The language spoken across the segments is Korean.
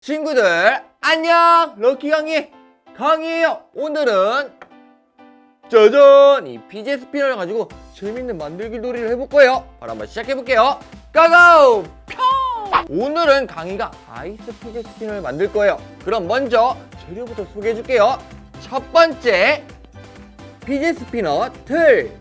친구들 안녕! 럭키 강희 강희예요. 오늘은 짜잔 이 PJ 스피너를 가지고 재밌는 만들기 놀이를 해볼 거예요. 바로 한번 시작해 볼게요. 고고! 평 오늘은 강희가 아이스 PJ 스피너를 만들 거예요. 그럼 먼저 재료부터 소개해 줄게요. 첫 번째 PJ 스피너 틀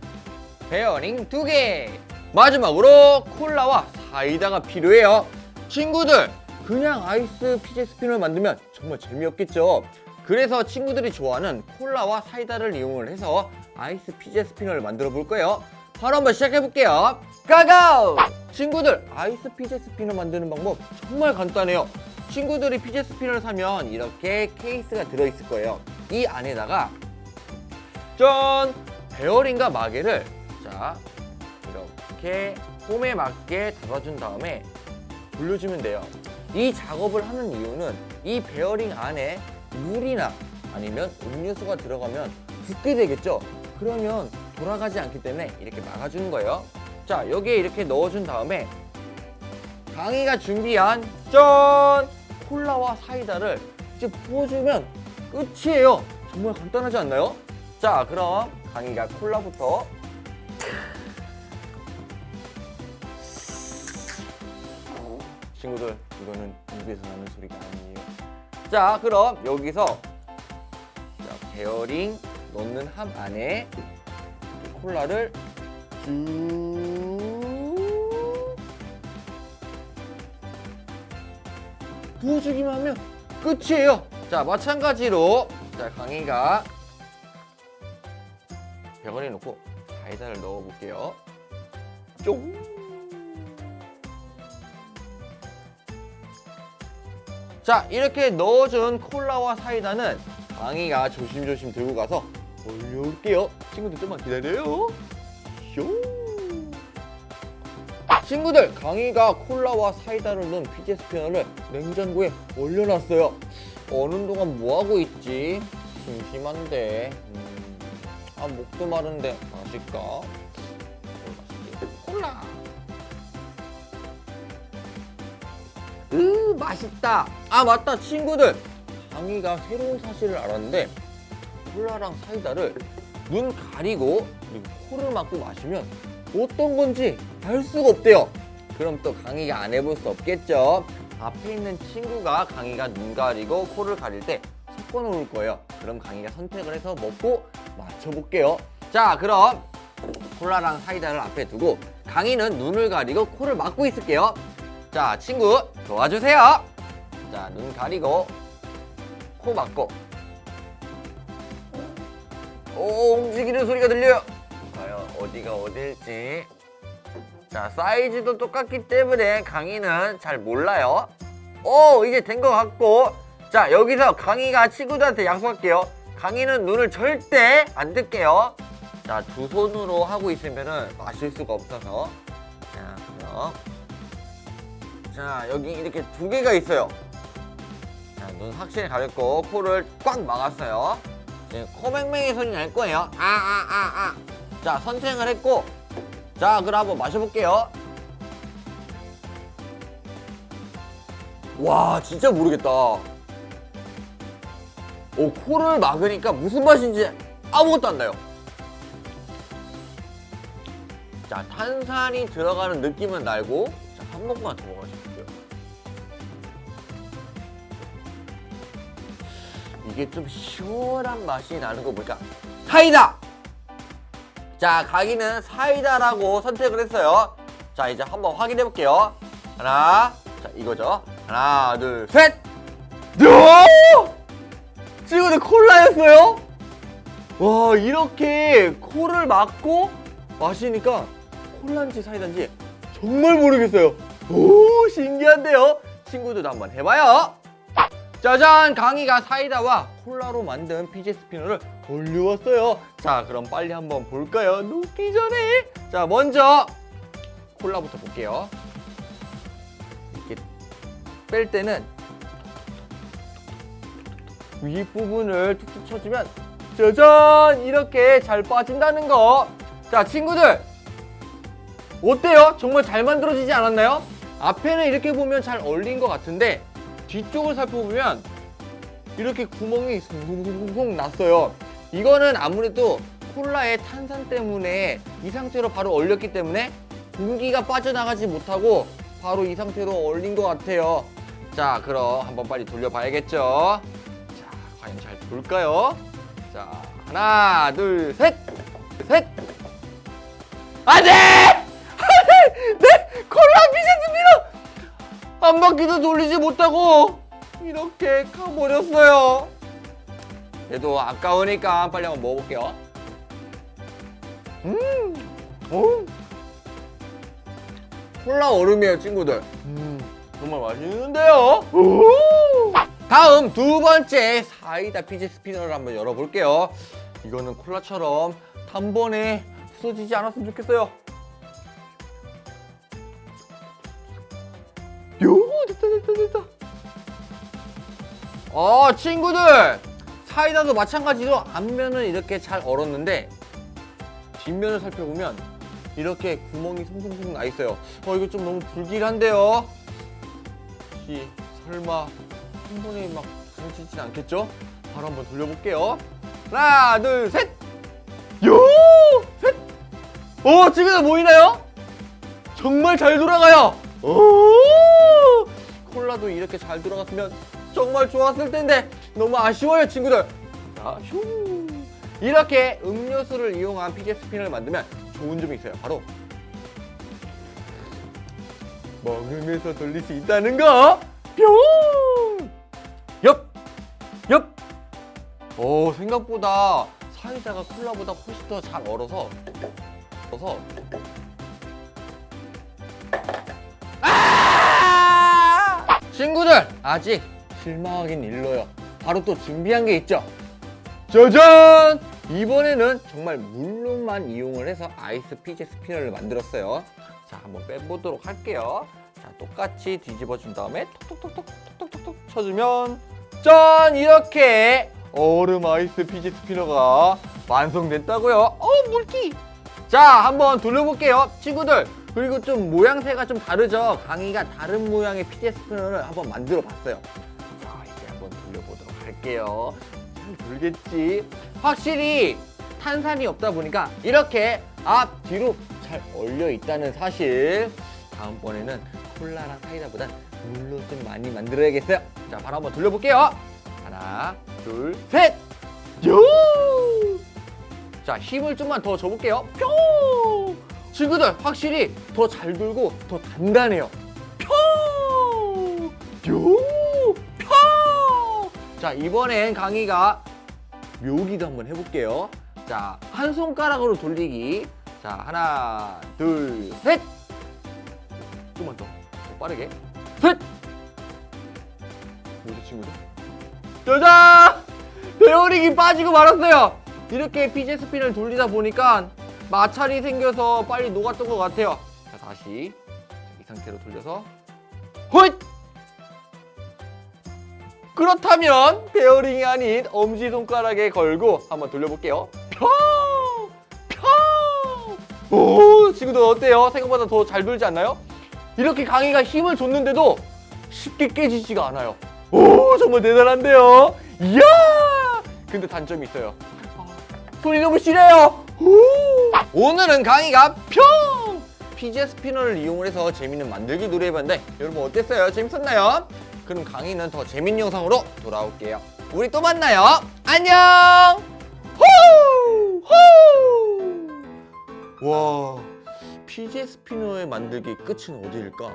베어링 두개. 마지막으로 콜라와 사이다가 필요해요. 친구들 그냥 아이스 피제 스피너를 만들면 정말 재미없겠죠. 그래서 친구들이 좋아하는 콜라와 사이다를 이용을 해서 아이스 피제 스피너를 만들어 볼 거예요. 바로 한번 시작해 볼게요. 고고! 친구들 아이스 피제 스피너 만드는 방법 정말 간단해요. 친구들이 피제 스피너를 사면 이렇게 케이스가 들어있을 거예요. 이 안에다가 짠! 베어링과 마개를 자 이렇게 홈에 맞게 달아준 다음에 돌려주면 돼요. 이 작업을 하는 이유는 이 베어링 안에 물이나 아니면 음료수가 들어가면 굳게 되겠죠? 그러면 돌아가지 않기 때문에 이렇게 막아주는 거예요. 자, 여기에 이렇게 넣어준 다음에 강희가 준비한 짠! 콜라와 사이다를 이제 부어주면 끝이에요. 정말 간단하지 않나요? 자, 그럼 강희가 콜라부터 친구들 이거는 입에서 나는 소리가 아니에요. 자 그럼 여기서 자, 베어링 넣는 함 안에 이 콜라를 쭉 부어주기만 하면 끝이에요. 자 마찬가지로 자 강희가 병원에 놓고 사이다를 넣어볼게요. 쫑. 자 이렇게 넣어준 콜라와 사이다는 강희가 조심조심 들고 가서 올려올게요. 친구들 좀만 기다려요. 쇼. 친구들 강희가 콜라와 사이다를 넣은 피제 스피너를 냉장고에 올려놨어요. 어느 동안 뭐하고 있지? 심심한데. 음, 아 목도 마른데. 마실게? 콜라 으 맛있다. 아 맞다. 친구들. 강희가 새로운 사실을 알았는데 콜라랑 사이다를 눈 가리고 코를 막고 마시면 어떤 건지 알 수가 없대요. 그럼 또 강희가 안 해볼 수 없겠죠? 앞에 있는 친구가 강희가 눈 가리고 코를 가릴 때 섞어 놓을 거예요. 그럼 강희가 선택을 해서 먹고 맞춰볼게요. 자 그럼 콜라랑 사이다를 앞에 두고 강희는 눈을 가리고 코를 막고 있을게요 자, 친구 도와주세요. 자, 눈 가리고 코 막고. 오, 움직이는 소리가 들려요. 과연 어디가 어딜지. 자, 사이즈도 똑같기 때문에 강희는 잘 몰라요. 오, 이제 된 것 같고. 자, 여기서 강희가 친구들한테 약속할게요. 강희는 눈을 절대 안 뜰게요. 자, 두 손으로 하고 있으면은 마실 수가 없어서. 자, 그럼. 자 여기 이렇게 두 개가 있어요. 자, 눈 확실히 가렸고 코를 꽉 막았어요. 이제 코맹맹이 소리 날 거예요. 아 아 아아. 자 선택을 했고. 자 그럼 한번 마셔볼게요. 와 진짜 모르겠다. 오 코를 막으니까 무슨 맛인지 아무것도 안 나요. 자 탄산이 들어가는 느낌은 날고. 자, 한 번만 더 마실게요 이게 좀 시원한 맛이 나는 거 보니까 사이다! 자 가기는 사이다라고 선택을 했어요 자 이제 한번 확인해 볼게요 하나 자 이거죠 하나 둘셋 친구들 콜라였어요 와 이렇게 코를 막고 마시니까 콜라인지 사이다인지 정말 모르겠어요. 오 신기한데요. 친구들도 한번 해봐요. 짜잔 강희가 사이다와 콜라로 만든 피지 스피너를 올려왔어요. 자 그럼 빨리 한번 볼까요? 녹기 전에 자 먼저 콜라부터 볼게요. 이렇게 뺄 때는 윗부분을 툭툭 쳐주면 짜잔 이렇게 잘 빠진다는 거. 자 친구들 어때요? 정말 잘 만들어지지 않았나요? 앞에는 이렇게 보면 잘 어울린 것 같은데 뒤쪽을 살펴보면 이렇게 구멍이 송송송송 났어요. 이거는 아무래도 콜라의 탄산 때문에 이 상태로 바로 얼렸기 때문에 공기가 빠져나가지 못하고 바로 이 상태로 얼린 것 같아요. 자, 그럼 한번 빨리 돌려봐야겠죠. 자, 과연 잘 돌까요? 자, 하나, 둘, 셋! 셋! 안 돼! 바퀴도 돌리지 못하고 이렇게 가버렸어요. 그래도 아까우니까 빨리 한번 먹어볼게요. 음, 오, 콜라 얼음이에요, 친구들. 음, 정말 맛있는데요. 오! 다음 두 번째 사이다 피지 스피너를 한번 열어볼게요. 이거는 콜라처럼 단번에 부서지지 않았으면 좋겠어요. 됐다, 됐다. 어, 친구들! 사이다도 마찬가지로 앞면은 이렇게 잘 얼었는데 뒷면을 살펴보면 이렇게 구멍이 송송송 나 있어요. 어, 이거 좀 너무 불길한데요? 혹시 설마 한 번에 막 부서지진 않겠죠? 바로 한번 돌려볼게요. 하나, 둘, 셋! 요! 셋! 오, 지금 보이나요? 정말 잘 돌아가요! 오! 콜라도 이렇게 잘 돌아갔으면 정말 좋았을 텐데 너무 아쉬워요 친구들 자, 휴. 이렇게 음료수를 이용한 피제 스피너를 만들면 좋은 점이 있어요 바로 먹으면서 돌릴 수 있다는 거 뿅! 옆! 옆! 오 생각보다 사이다가 콜라보다 훨씬 더 잘 얼어서 얼어서 친구들 아직 실망하긴 일러요. 바로 또 준비한 게 있죠? 짜잔! 이번에는 정말 물로만 이용을 해서 아이스 피제 스피너를 만들었어요. 자 한번 빼보도록 할게요. 자 똑같이 뒤집어 준 다음에 톡톡톡톡 톡톡톡톡 쳐주면 짠! 이렇게 얼음 아이스 피제 스피너가 완성됐다고요. 어 물기! 자 한번 돌려볼게요. 친구들 그리고 좀 모양새가 좀 다르죠? 강의가 다른 모양의 피제 스피너를 한번 만들어 봤어요. 자 이제 한번 돌려보도록 할게요. 잘 돌겠지? 확실히 탄산이 없다 보니까 이렇게 앞 뒤로 잘 얼려 있다는 사실. 다음번에는 콜라랑 사이다보다 물로 좀 많이 만들어야겠어요. 자 바로 한번 돌려볼게요. 하나 둘 셋! 요! 자 힘을 좀만 더 줘볼게요. 뿅 친구들 확실히 더 잘 돌고 더 단단해요. 뿅! 요! 뿅! 자 이번엔 강희가 묘기도 한번 해볼게요. 자 한 손가락으로 돌리기. 자 하나 둘셋! 조금만 더, 더 빠르게. 셋! 뭐지 친구들 짜잔! 베어링이 빠지고 말았어요. 이렇게 피제 스핀을 돌리다 보니까 마찰이 생겨서 빨리 녹았던 것 같아요. 자 다시 이 상태로 돌려서 헛 그렇다면 베어링이 아닌 엄지손가락에 걸고 한번 돌려볼게요. 평! 평! 오 친구들 어때요? 생각보다 더 잘 돌지 않나요? 이렇게 강희가 힘을 줬는데도 쉽게 깨지지가 않아요. 오 정말 대단한데요? 이야! 근데 단점이 있어요. 아, 소리 너무 싫어요 오! 오늘은 강희가 평! 피제 스피너를 이용해서 재밌는 만들기 놀이 해봤는데 여러분 어땠어요? 재밌었나요? 그럼 강희는 더 재밌는 영상으로 돌아올게요. 우리 또 만나요. 안녕! 후! 후! 와 피제 스피너의 만들기 끝은 어디일까?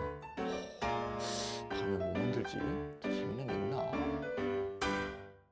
다음에 뭐 만들지